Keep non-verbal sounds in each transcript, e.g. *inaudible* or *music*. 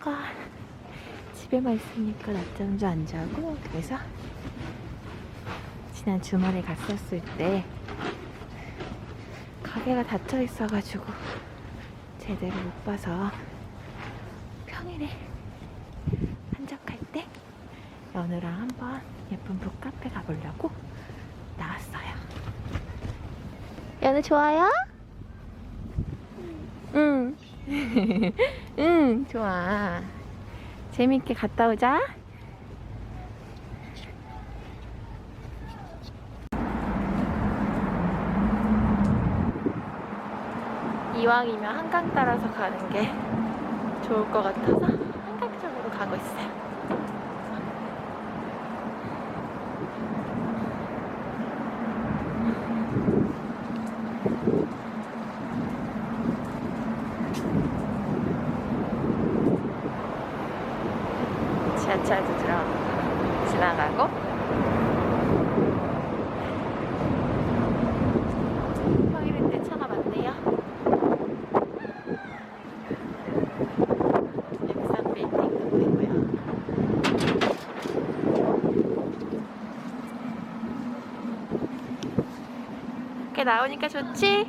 연우가 집에만 있으니까 낮잠도 안 자고 그래서 지난 주말에 갔었을 때 가게가 닫혀 있어가지고 제대로 못 봐서 평일에 한적할 때 연우랑 한번 예쁜 북카페 가보려고 나왔어요. 연우 좋아요? 응. 응, *laughs* 좋아. 재밌게 갔다 오자. 이왕이면 한강 따라서 가는 게 좋을 것 같아서 한강 쪽으로 가고 있어요. 지하철도 들어 지나가고 평일인데 차가 많네요. 백산 빌딩도 보이고요. 이렇게 나오니까 좋지?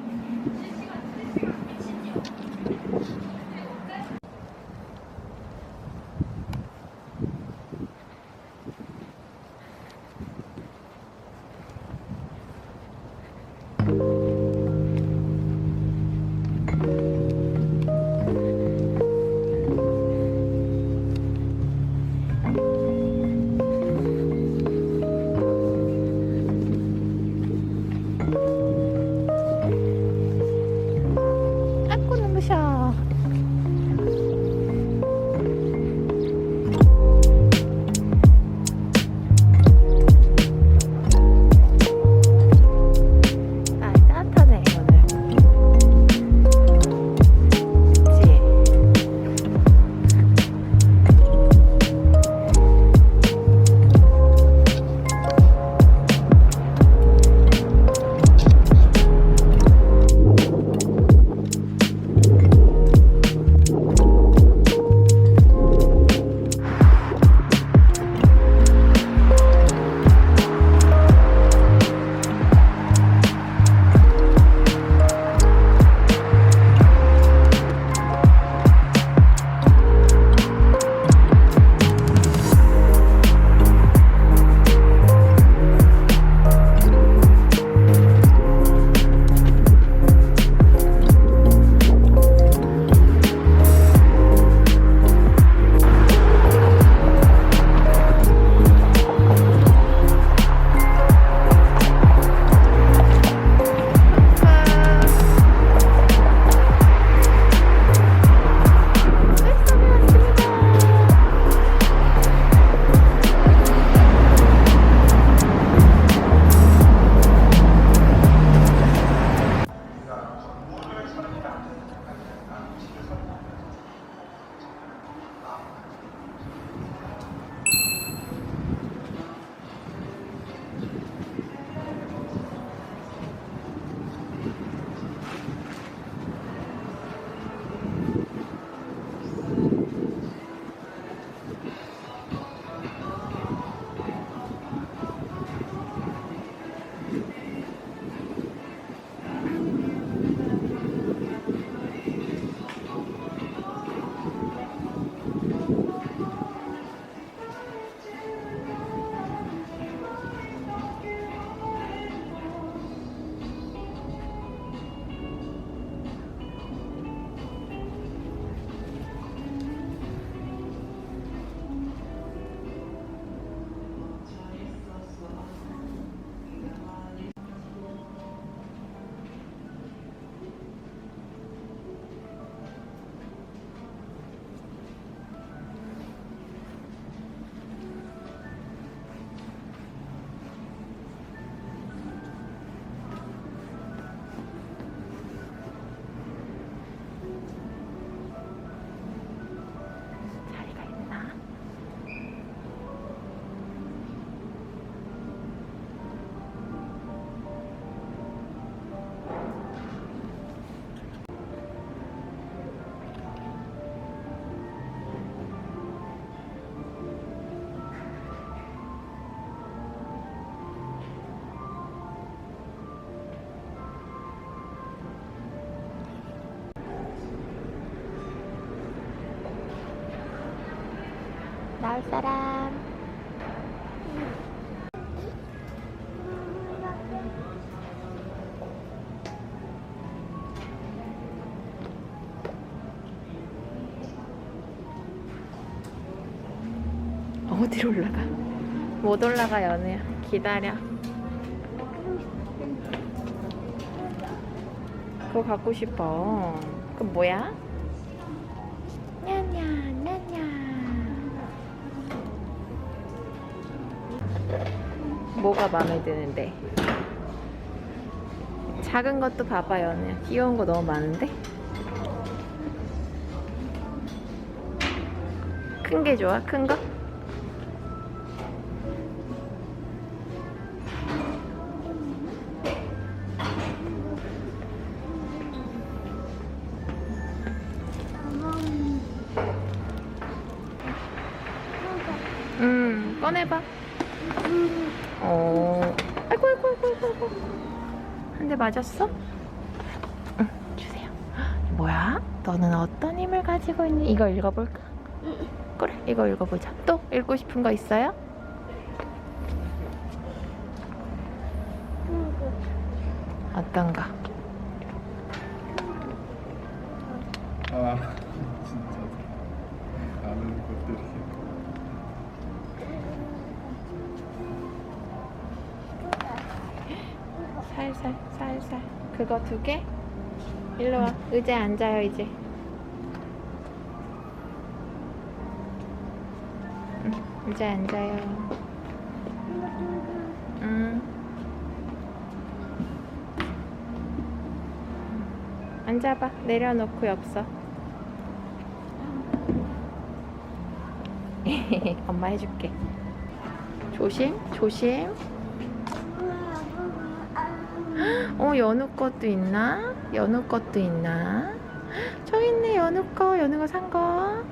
나올 사람. 어디로 올라가? 못 올라가 연우야. 기다려. 그거 갖고 싶어. 그 뭐야? 뭐가 마음에 드는데? 작은 것도 봐봐 연우야. 귀여운 거 너무 많은데? 큰 게 좋아? 큰 거? 음, 꺼내봐. 어, 아이고, 아이고, 아이고, 아이고, 아이고. 한 대 맞았어? 응, 주세요. 헉, *gasps* 뭐야? 너는 어떤 힘을 가지고 있니? 이거 읽어볼까? 그래, 이거 읽어보자. 또 읽고 싶은 거 있어요? 어떤 거? 아 *laughs* 진짜 아는 것들이 살살, 살살. 그거 두 개? 일로 와. 의자에 앉아요, 이제. 응, 의자에 앉아요. 응. 앉아봐. 내려놓고 엽서. *laughs* 엄마 해줄게. 조심, 조심. 어, 연우 것도 있나? 연우 것도 있나? 저기 있네, 연우 거. 연우가 산 거.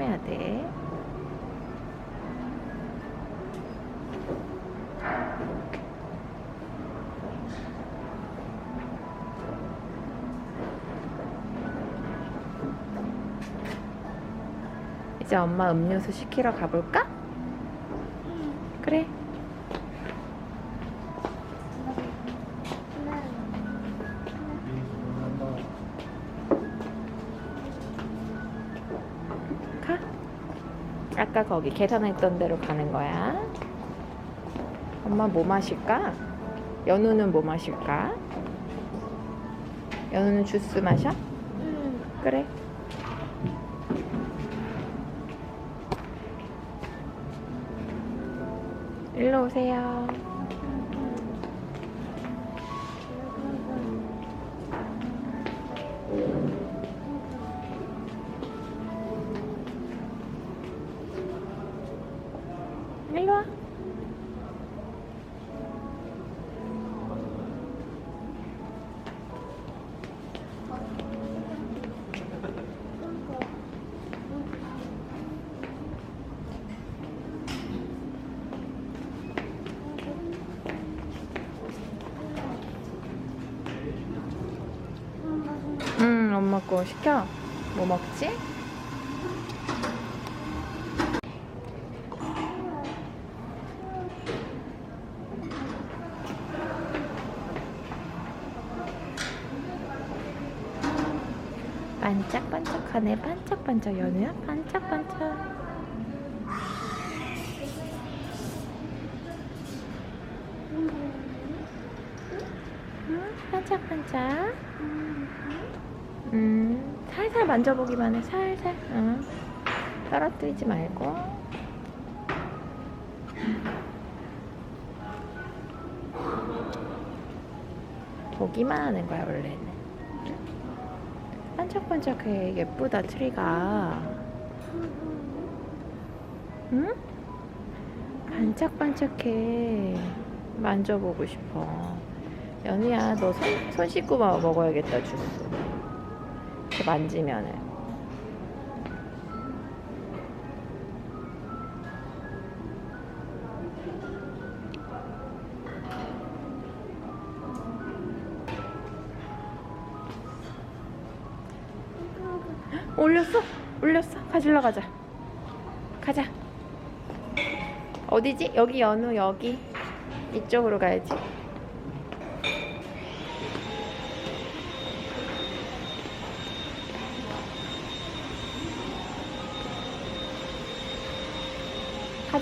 조심해야 돼. 이제 엄마 음료수 시키러 가볼까? 그래. 아까 거기 계산했던 대로 가는 거야. 엄마 뭐 마실까? 연우는 뭐 마실까? 연우는 주스 마셔? 그래. 일로 오세요. 엄마 거 시켜. 뭐 먹지? 반짝반짝하네, 반짝반짝 연우야, 반짝반짝. 응, 반짝반짝. 음, 살살 만져보기만 해, 살살. 응. 떨어뜨리지 말고. 보기만 하는 거야, 원래는. 반짝반짝해. 예쁘다, 트리가. 응? 반짝반짝해. 만져보고 싶어. 연우야, 너 손, 손 씻고 마- 먹어야겠다, 주스. 이렇게 만지면은. 올렸어? 올렸어? 가질러 가자. 가자. 어디지? 여기 연우 여기. 이쪽으로 가야지.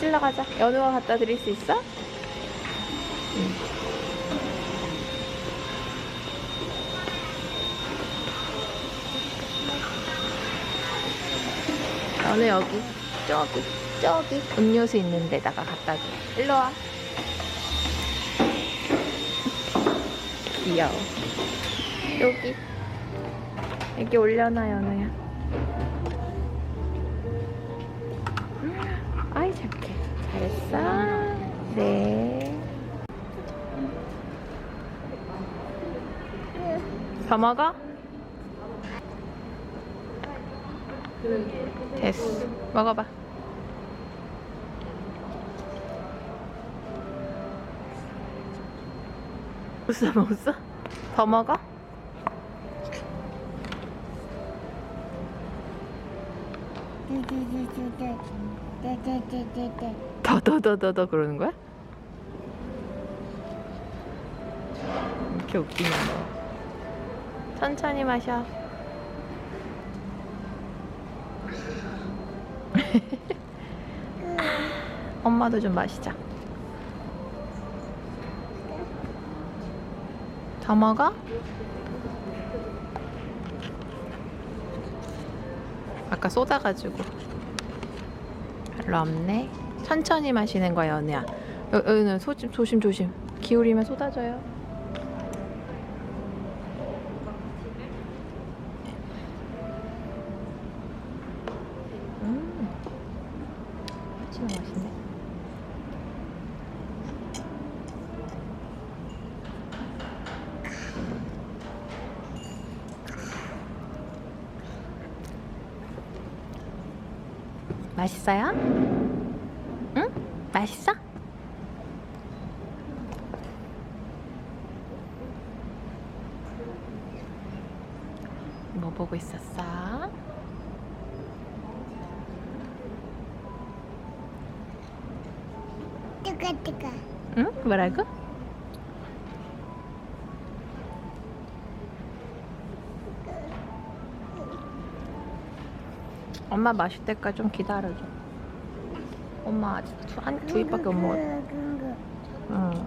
가질러 가자. 연우가 갖다 드릴 수 있어? 연우 여기. 저기. 저기. 음료수 있는 데다가 갖다 줘. 일로 와. 귀여워. 여기. 여기 올려놔, 연우야. 잘했어. 네. 더 먹어? 됐어. 먹어봐. 먹었어, 먹었어? 더 먹어? 더, 더, 더, 더, 더 그러는 거야? 이렇게 웃기냐, 너. 천천히 마셔. *laughs* 엄마도 좀 마시자. 더 먹어? 아까 쏟아가지고 별로 없네. 천천히 마시는 거야. 여, 여기는 소심, 조심, 조심. 기울이면 쏟아져요. 음. 맛있어요? 응? 맛있어? 뭐 보고 있었어? 뜨거 뜨거 응? 뭐라고? 엄마 마실 때까지 좀 기다려줘. 엄마 아직 두, 한, 두 입밖에 못 먹었어. 응.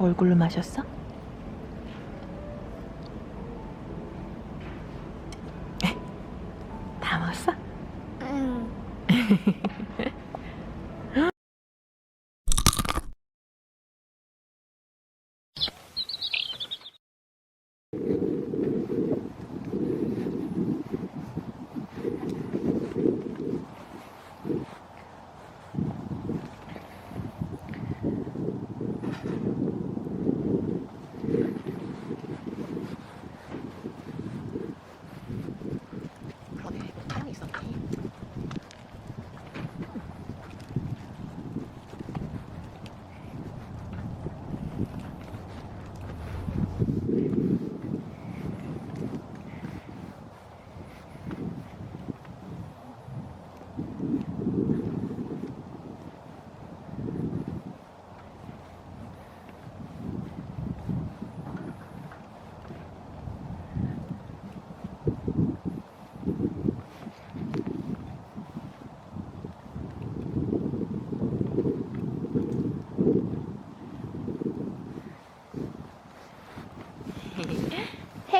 얼굴로 마셨어? 다 먹었어? 그러네, 탕 있었네.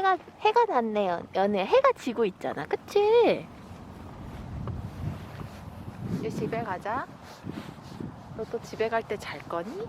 해가 해가 닿네요. 연애 해가 지고 있잖아. 그치? 이제 집에 가자. 너 또 집에 갈 때 잘 거니?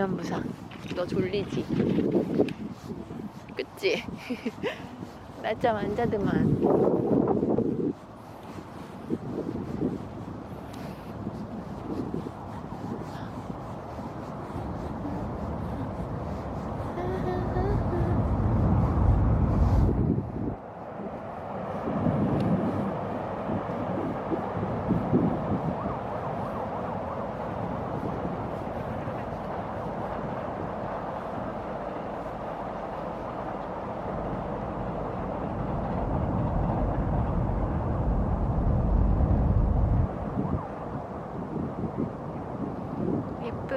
무념무상. 너 졸리지? 그치? 낮잠 안 자드만.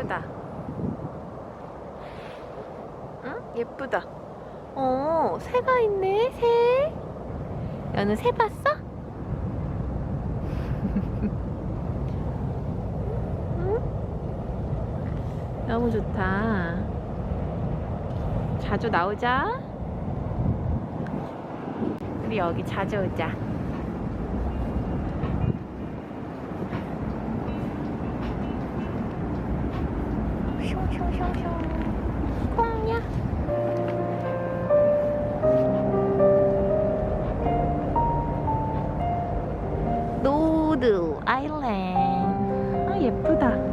예쁘다. 응? 예쁘다. 어, 새가 있네, 새. 너는 새 봤어? 응? 너무 좋다. 자주 나오자. 우리 여기 자주 오자. 노드 아일랜드. 아, 예쁘다.